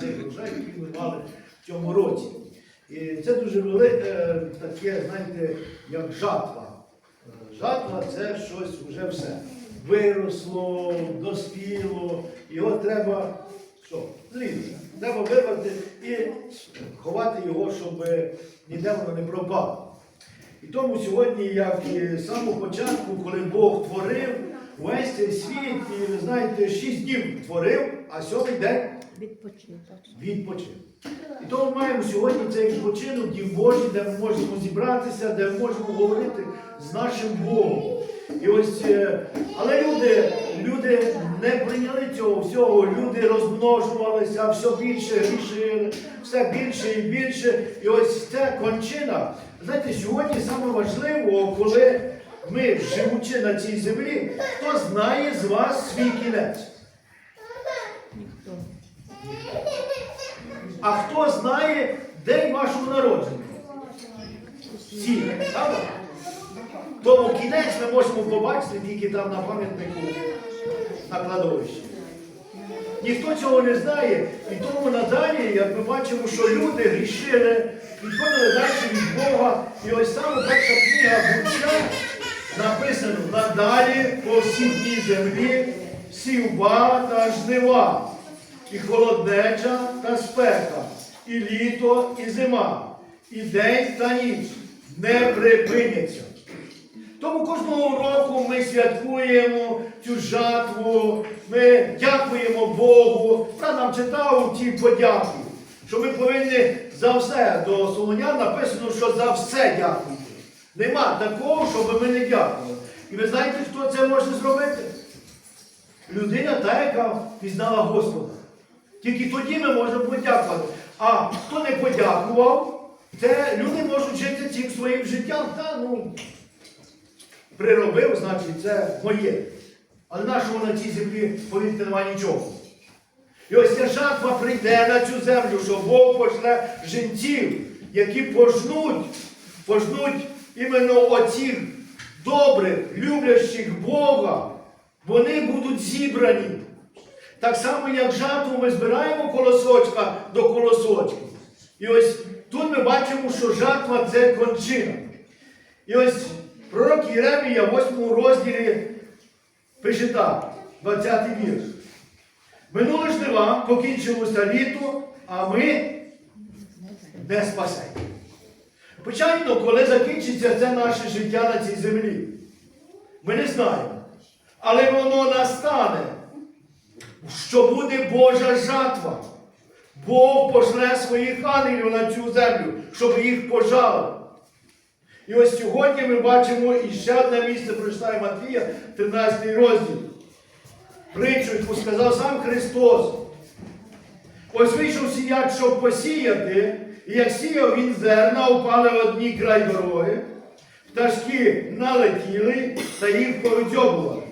цей врожай, який ми мали в цьому році. І це дуже велике таке, знаєте, як жатва. Е, Жатва це щось вже все. Виросло, доспіло, його треба що? Зрізати. Треба вирвати і ховати його, щоб ніде воно не пропало. І тому сьогодні, як і з самого початку, коли Бог творив весь цей світ, і ви знаєте, шість днів творив, а сьомий день Відпочинок. відпочив. І тому маємо сьогодні цей відпочинок Дім Божий, де ми можемо зібратися, де ми можемо говорити з нашим Богом. І ось, е, але люди, люди не прийняли цього всього, люди розмножувалися, все більше грішили, все більше і більше. І ось ця кончина. Знаєте, сьогодні саме важливо, коли ми, живучи на цій землі, хто знає з вас свій кінець. А хто знає день вашого народження? Всі, правда? Тому кінець ми можемо побачити тільки там на пам'ятнику на кладовищі. Ніхто цього не знає, і тому надалі, як ми бачимо, що люди грішили, відходили далі від Бога. І ось саме перша книга буття написано надалі по всій дні землі сівба та жнива, і холоднеча та спека, і літо, і зима, і день та ніч не припиняться. Тому кожного року ми святкуємо цю жатву, ми дякуємо Богу. Я нам читав ті подяки, що ми повинні за все до Солонян написано, що за все дякуйте. Нема такого, щоб ми не дякували. І ви знаєте, хто це може зробити? Людина та, яка пізнала Господа. Тільки тоді ми можемо подякувати. А хто не подякував, це люди можуть жити цим своїм життям. Та, ну, приробив, значить, це моє. Але нашого на цій землі, повірте, немає нічого. І ось ця жатва прийде на цю землю, що Бог пошле жінців, які пожнуть, пожнуть іменно оцих добрих, люблящих Бога. Вони будуть зібрані. Так само, як жатву ми збираємо колосочка до колосочка. І ось тут ми бачимо, що жатва це кончина. І ось пророк Єремія в 8 розділі пише так, 20 вірш. Минуле жнива, покінчилося літо, а ми не спасені. Звичайно, коли закінчиться це наше життя на цій землі, ми не знаємо. Але воно настане, що буде Божа жатва. Бог пошле своїх ангелів на цю землю, щоб їх пожали. І ось сьогодні ми бачимо і ще одне місце прочитає Матвія, 13 розділ. Притчу, яку сказав сам Христос. Ось вийшов сіяч, щоб посіяти, і як сіяв він зерна, упали в одній край дороги, пташки налетіли та їх повидьобували.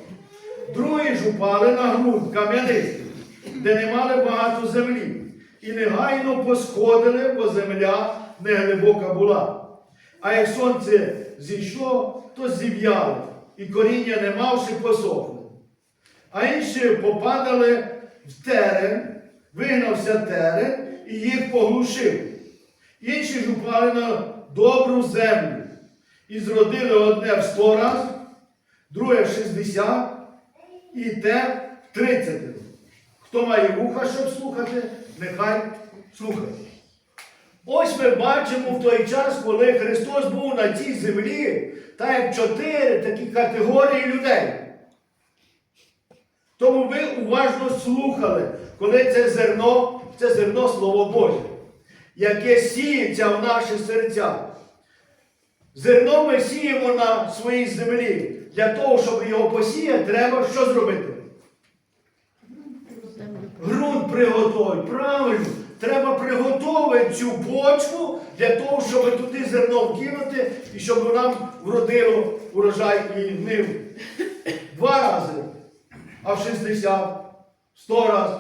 Другі ж упали на ґрунт кам'янистий, де не мали багато землі, і негайно посходили, бо земля неглибока була. А як сонце зійшло, то зів'яли, і коріння не мавши посохли. А інші попадали в терен, вигнався терен і їх поглушив. Інші ж упали на добру землю і зродили одне в сто раз, друге в шістдесят, і те в тридцять. Хто має вуха, щоб слухати, нехай слухає. Ось ми бачимо в той час, коли Христос був на цій землі, так як чотири такі категорії людей. Тому ви уважно слухали, коли це зерно, це зерно Слово Боже, яке сіється в наших серцях. Зерно ми сіємо на своїй землі. Для того, щоб його посіяти, треба що зробити? Грунт приготуй, правильно. Треба приготувати цю почву для того, щоб туди зерно вкинути і щоб нам вродило урожай і нив. Два рази, а в 60, 100 разів.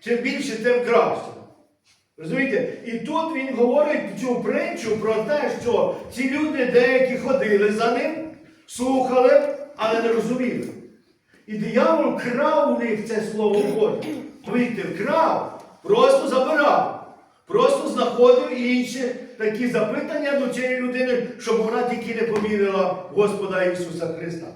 Чим більше, тим краще. Розумієте? І тут він говорить цю притчу про те, що ці люди деякі ходили за ним, слухали, але не розуміли. І диявол крав у них це слово Боже. Повірте, вкрав. Просто забирав. Просто знаходив інші такі запитання до цієї людини, щоб вона тільки не повірила Господа Ісуса Христа.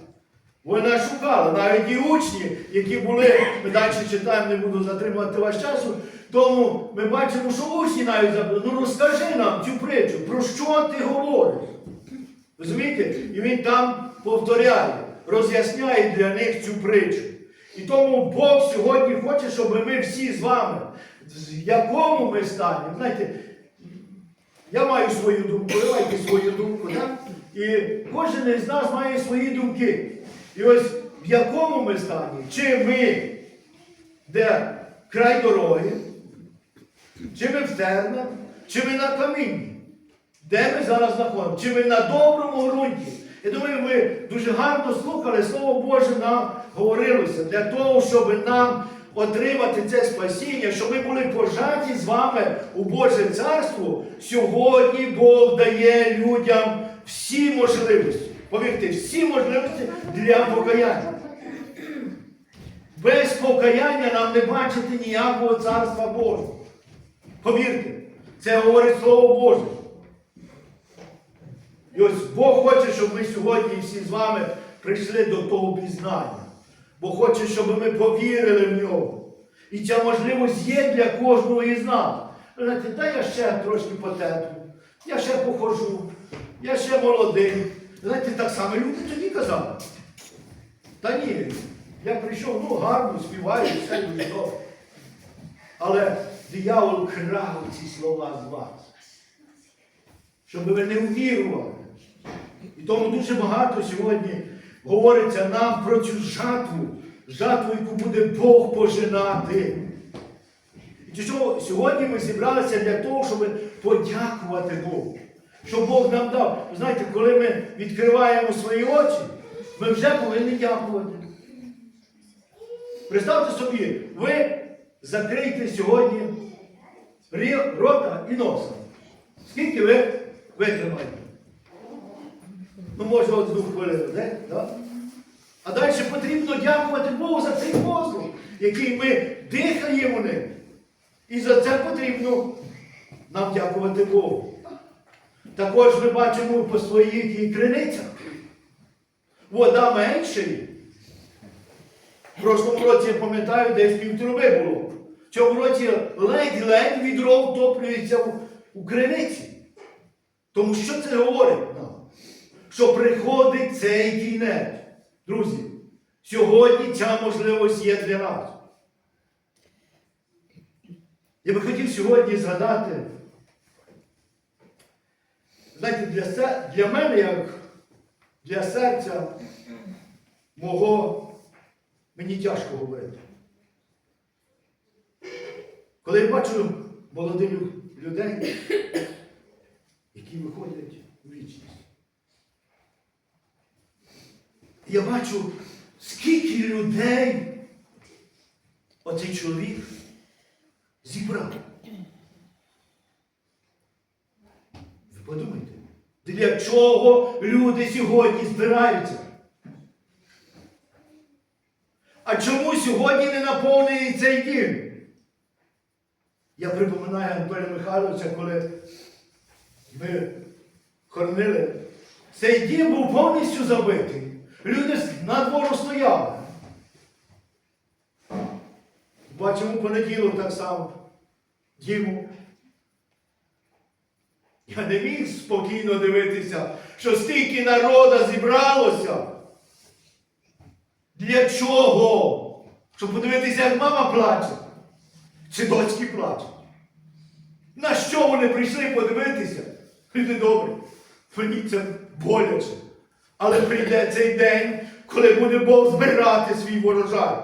Вона шукала, навіть і учні, які були, ми далі читаємо, не буду затримувати ваш часу. Тому ми бачимо, що учні навіть запитали, ну розкажи нам цю притчу, про що ти говориш? Розумієте? І він там повторяє, роз'ясняє для них цю притчу. І тому Бог сьогодні хоче, щоб ми всі з вами, в якому ми стані, знаєте, я маю свою думку, ви маєте свою думку, так? І кожен із нас має свої думки. І ось в якому ми стані? Чи ми, де край дороги, чи ми в тернах, чи ми на камінні? Де ми зараз знаходимося? Чи ми на доброму ґрунті? Я думаю, ви дуже гарно слухали, Слово Боже нам говорилося для того, щоб нам отримати це спасіння, щоб ми були пожаті з вами у Боже Царство. Сьогодні Бог дає людям всі можливості. Повірте, всі можливості для покаяння. Без покаяння нам не бачити ніякого царства Божого. Повірте, це говорить Слово Боже. І ось Бог хоче, щоб ми сьогодні всі з вами прийшли до того пізнання. Бог хоче, щоб ми повірили в нього. І ця можливість є для кожного із нас. Знаєте, та я ще трошки потеплю, я ще похожу, я ще молодий. Знаєте, так само люди тоді казали. Та ні, я прийшов, ну гарно, співаю, все добре. Але диявол крав ці слова з вас щоб ви не увірували. І тому дуже багато сьогодні говориться нам про цю жатву, жатву, яку буде Бог пожинати. І що сьогодні ми зібралися для того, щоб подякувати Богу. Що Бог нам дав. Ви знаєте, коли ми відкриваємо свої очі, ми вже повинні дякувати. Представте собі, ви закрийте сьогодні рота і носа. Скільки ви витримаєте? Ну, може, одну хвилину, не? Да? А далі потрібно дякувати Богу за цей воздух, який ми дихаємо ним. І за це потрібно нам дякувати Богу. Також ми бачимо по своїх криницях. Вода меншає. В прошлому році, я пам'ятаю, десь півтруби було. В цьому році ледь-ледь відро втоплюється у, криниці. Тому що це говорить? Що приходить цей кінець. Друзі, сьогодні ця можливість є для нас. Я би хотів сьогодні згадати, знаєте, для, для мене, як для серця мого, мені тяжко говорити. Коли я бачу молодих людей, які виходять у вічність. Я бачу, скільки людей оцей чоловік зібрав. Ви подумайте, для чого люди сьогодні збираються? А чому сьогодні не наповнений цей дім? Я припоминаю Антоня Михайловича, коли ми хоронили. Цей дім був повністю забитий. Люди на двору стояли. Бачимо понеділок так само. Діму. Я не міг спокійно дивитися, що стільки народа зібралося. Для чого? Щоб подивитися, як мама плаче, чи дочки плачуть. На що вони прийшли подивитися? Люди добрі, мені це боляче. Але прийде цей день, коли буде Бог збирати свій ворожай.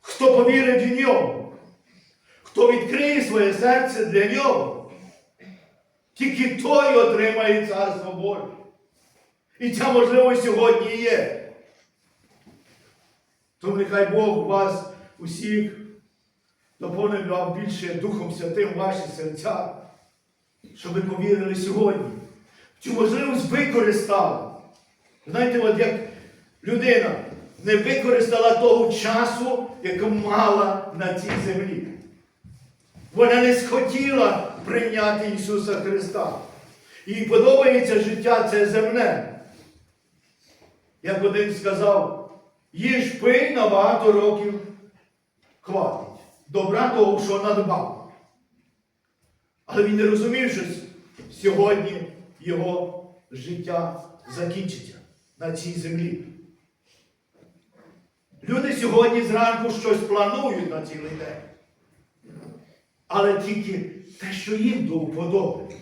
Хто повірить в нього, хто відкриє своє серце для нього, тільки той отримає царство Боже. І ця можливість сьогодні є. Тому нехай Бог вас усіх наповнив вам більше Духом Святим ваші серця, щоб ви повірили сьогодні. Цю можливість використали. Знаєте, от як людина не використала того часу, яку мала на цій землі. Вона не схотіла прийняти Ісуса Христа. Їй подобається життя це земне. Як один сказав, їж пий на багато років хватить. Добра того, що надбав. Але він не розумів, що сьогодні його життя закінчиться на цій землі. Люди сьогодні зранку щось планують на цілий день. Але тільки те, що їм до вподоби.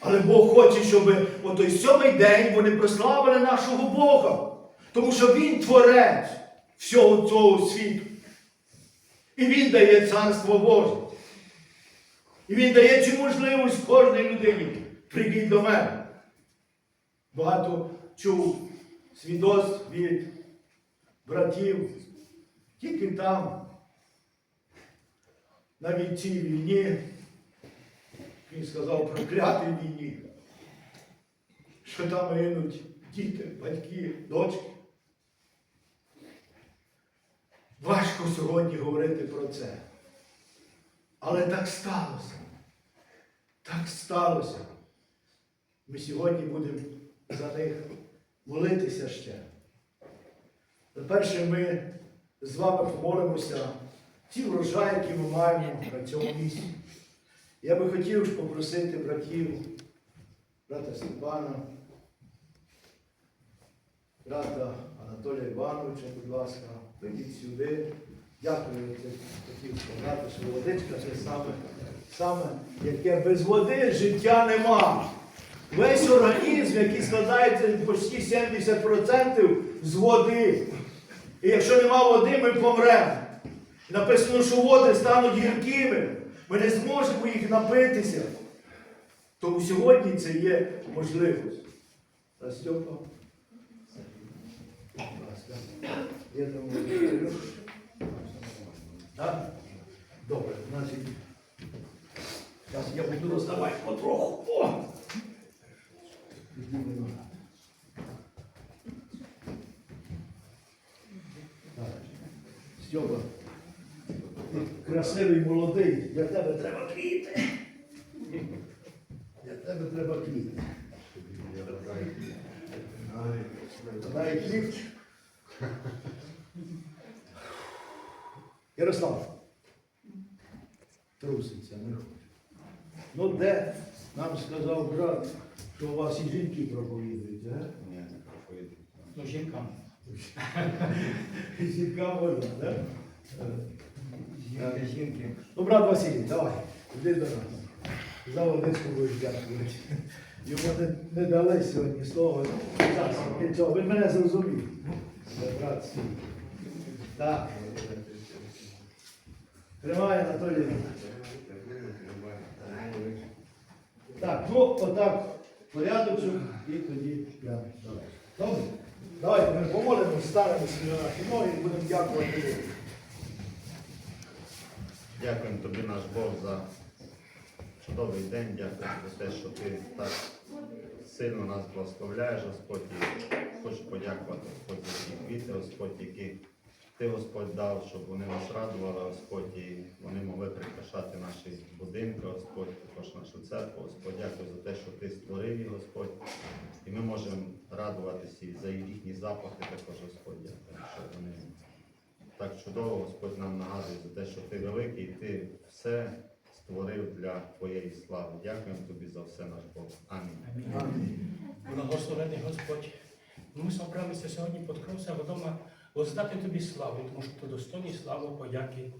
Але Бог хоче, щоб о той сьомий день вони прославили нашого Бога. Тому що Він творець всього цього світу. І Він дає царство Боже. І Він дає цю можливість кожній людині. Прийдіть до мене. Багато чув свідоцтв від братів, тільки там, навіть цій війні, він сказав проклятій війні, що там гинуть діти, батьки, дочки. Важко сьогодні говорити про це. Але так сталося. Так сталося. Ми сьогодні будемо за них молитися ще. Перше ми з вами помолимося ті врожаї, які ми маємо на цьому місці. Я би хотів попросити братів, брата Степана, брата Анатолія Івановича, будь ласка, прийдіть сюди. Дякую, це хотів сказати, що водичка це саме, саме, яке без води життя нема. Весь організм, який складається почти 70% з води. І якщо нема води, ми помремо. Написано, що води стануть гіркими. Ми не зможемо їх напитися. Тому сьогодні це є можливість. А Будь ласка. Я думаю, так? Добре, значить. Зараз я буду роздавати потроху. О! Стьопа, красивий молодий, для тебе треба квіти. Для тебе треба квіти. Дай хліб. Ярослав. Труситься, не хоче. Ну де нам сказав брат, що у вас і жінки проповідують, а? Ні, не проповідують. Ну, жінкам. Жінка можна, так? Жінки, жінки. Ну, брат Василій, давай, іди до нас. За водичку будеш дякувати. Йому не, не дали сьогодні слово. Зараз, нічого, ви мене зрозумів. Це брат. Так. Тримай, Анатолій. Так, ну отак, порядочок і тоді я. Добре? Давайте ми помолимо, на наші ноги і будемо дякувати. Дякуємо тобі, наш Бог, за чудовий день. Дякуємо за те, що ти так сильно нас благословляєш, Господь. І хочу подякувати Господь за ті квіти, Господь, які ти, Господь, дав, щоб вони нас радували, Господь, і вони могли прикрашати наші будинки, Господь, також нашу церкву, Господь. Дякую за те, що ти створив їх, Господь. І ми можемо радуватися і за їхні запахи також, Господь. Дякую, що вони так чудово Господь нам нагадує за те, що ти великий, і ти все створив для твоєї слави. Дякуємо тобі за все, наш Бог. Амінь. Амінь. Благословений Господь. Ми зібралися сьогодні під кров вдома воздати тобі славу, тому що ти достойний слави, подяки.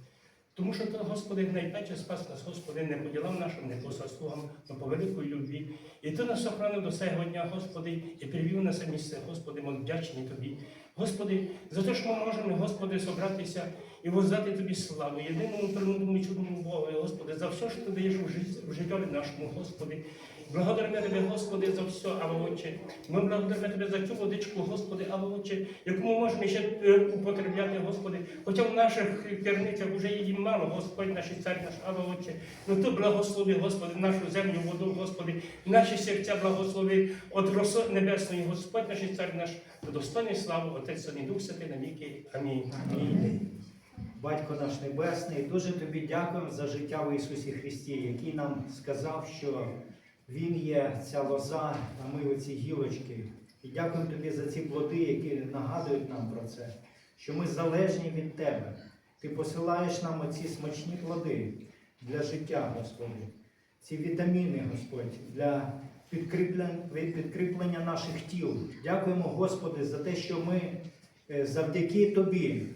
Тому що ти, Господи, найперше спас нас, Господи, не по ділам нашим, не по заслугам, але по великої любві. І ти нас охранив до цього дня, Господи, і привів на це місце, Господи, ми вдячні Тобі. Господи, за те, що ми можемо, Господи, зібратися і воздати Тобі славу, єдиному принудному чудному Богу, Господи, за все, що ти даєш у житті, в нашому, Господи. Благодаримо Тебе, Господи, за все, але Отче. Ми благодаримо Тебе за цю водичку, Господи, але Отче, яку ми можемо ще е, употребляти, Господи. Хоча в наших керницях вже її мало, Господь, наш цар наш, але Отче. Ну Ти благослови, Господи, нашу землю, воду, Господи, наші серця благослови от роси небесної, Господь наш цар наш, достойний славу, Отець Син і Дух Святий на віки. Амінь. Амінь. Батько наш Небесний, дуже тобі дякуємо за життя в Ісусі Христі, який нам сказав, що Він є ця лоза, а ми оці гілочки. І дякуємо тобі за ці плоди, які нагадують нам про це, що ми залежні від Тебе. Ти посилаєш нам оці смачні плоди для життя, Господи, ці вітаміни, Господь, для підкріплення, підкріплення наших тіл. Дякуємо, Господи, за те, що ми е, завдяки Тобі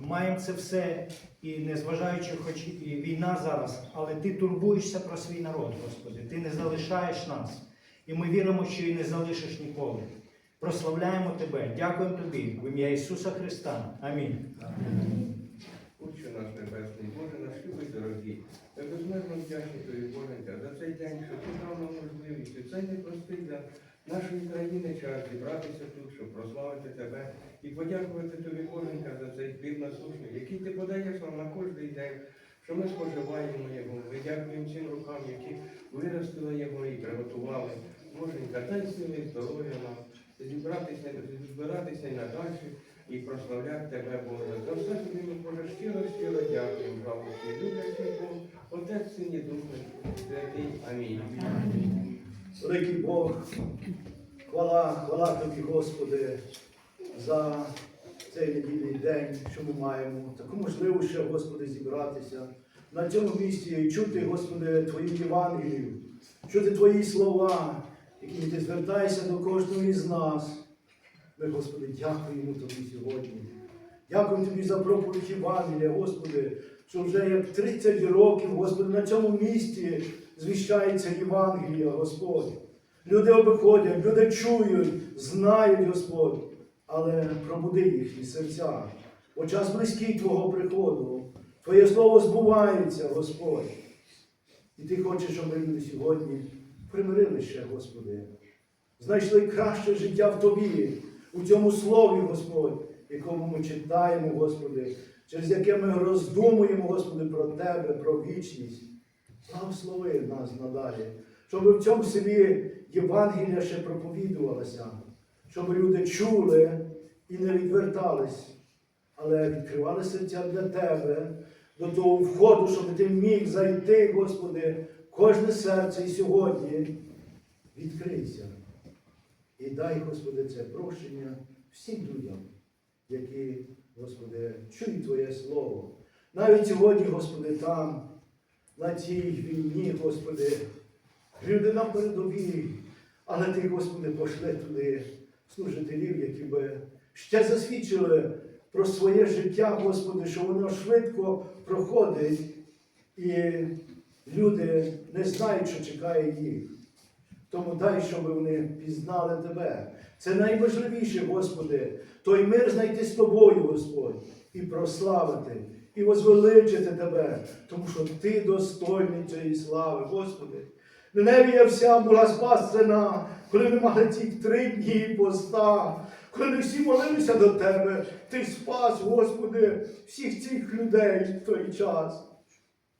маємо це все, і незважаючи, хоч і війна зараз, але Ти турбуєшся про свій народ, Господи. Ти не залишаєш нас. І ми віримо, що і не залишиш ніколи. Прославляємо Тебе, дякуємо Тобі в ім'я Ісуса Христа. Амінь. Отче наш Небесний, Боже наш любий дорогий, я безмежно вдячний Тобі, Боженька, за цей день, що ти дав нам можливість. І Це непростий для нашої країни час зібратися тут, щоб прославити Тебе і подякувати Тобі, Боженька, за цей хліб насущний, який ти подаєш нам на кожний день, що ми споживаємо його. Ми дякуємо цим рукам, які виростили його і приготували. Боженька, дай сили здоров'я нам зібратися, збиратися і надалі і прославляти тебе, Боже. За все тобі ми, Боже, щиро, щиро дякуємо, жалості, люблячий Бог, Отець, Син і Дух Святий. Амінь. Великий Бог, хвала, хвала тобі, Господи, за цей недільний день, що ми маємо. Таку можливість ще, Господи, зібратися на цьому місці і чути, Господи, Твою Євангелію, чути Твої слова, якими ти звертаєшся до кожного із нас. Ми, Господи, дякуємо Тобі сьогодні. Дякуємо Тобі за проповідь Євангелія, Господи, що вже як 30 років, Господи, на цьому місці звіщається Євангелія, Господь. Люди обиходять, люди чують, знають, Господь, але пробуди їхні серця. Бо час близький Твого приходу. Твоє слово збувається, Господь. І Ти хочеш, щоб ми сьогодні примирили ще, Господи. Знайшли краще життя в Тобі, у цьому слові, Господь, якому ми читаємо, Господи, через яке ми роздумуємо, Господи, про Тебе, про вічність. Благослови нас надалі, щоб в цьому селі Євангелія ще проповідувалася, щоб люди чули і не відвертались, але відкривали серця для Тебе, до того входу, щоб ти міг зайти, Господи, кожне серце і сьогодні відкрийся. І дай, Господи, це прощення всім людям, які, Господи, чують Твоє Слово. Навіть сьогодні, Господи, там, на цій війні, Господи, люди на передовій, але Ти, Господи, пошли туди служителів, які би ще засвідчили про своє життя, Господи, що воно швидко проходить, і люди не знають, що чекає їх. Тому дай, щоб вони пізнали Тебе. Це найважливіше, Господи, той мир знайти з Тобою, Господь, і прославити, і возвеличити Тебе, тому що Ти достойний цієї слави, Господи. Неневія вся була спасена, коли ми мали ці три дні поста, коли ми всі молилися до Тебе, Ти спас, Господи, всіх цих людей в той час.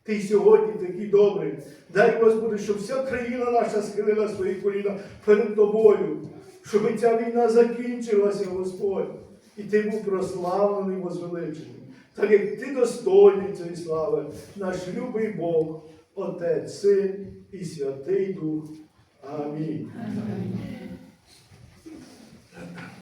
Ти сьогодні такий добрий. Дай, Господи, щоб вся країна наша схилила свої коліна перед тобою, щоб ця війна закінчилася, Господь, і ти був прославлений, возвеличений. Так як ти достойний цієї слави, наш любий Бог, Отець, Син і Святий Дух. Амінь.